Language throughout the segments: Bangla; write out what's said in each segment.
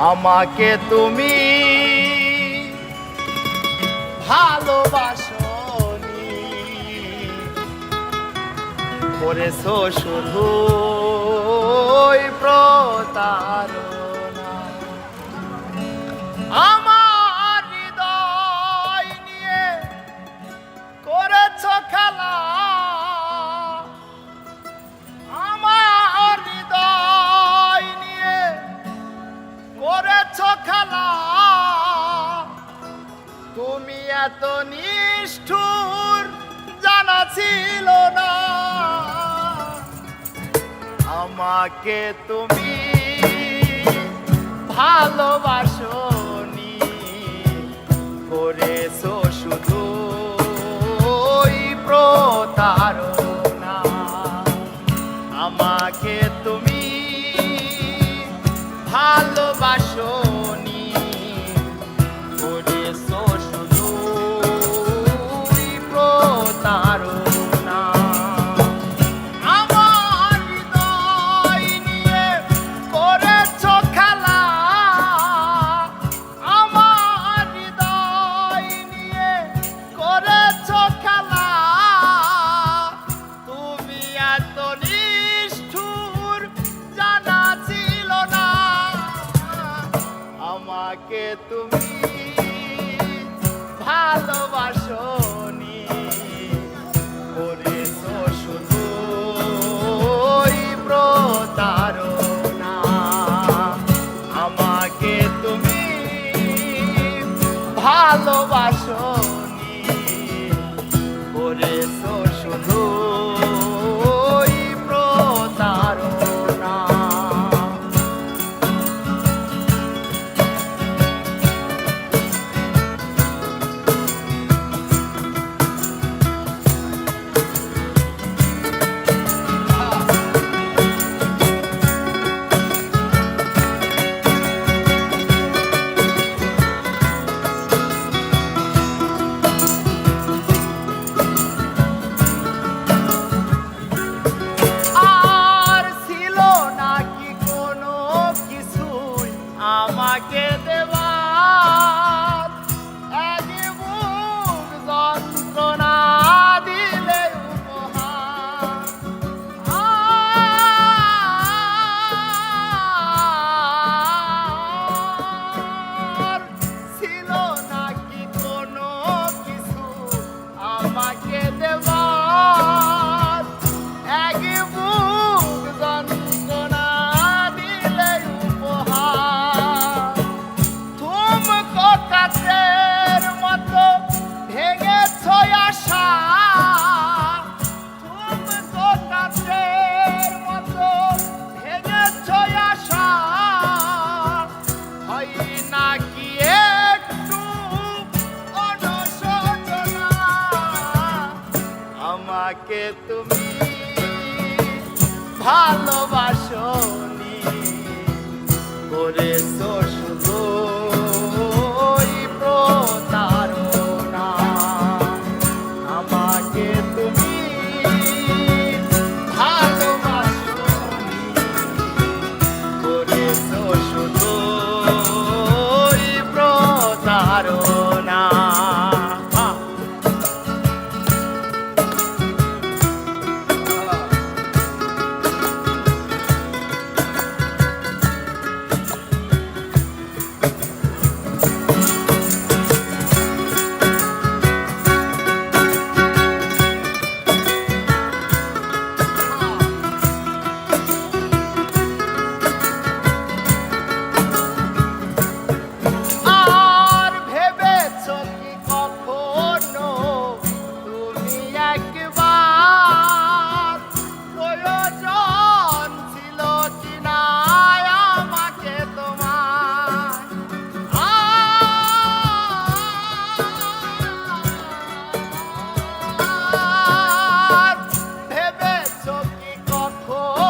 আমাকে তুমি ভালোবাসনি করেছ শুধু এত নিষ্ঠুর জানা ছিল না। আমাকে তুমি ভালোবাসো। আমাকে তুমি ভালোবাসো। তুমি ভালোবাসনি করেছ 哦。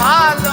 amada.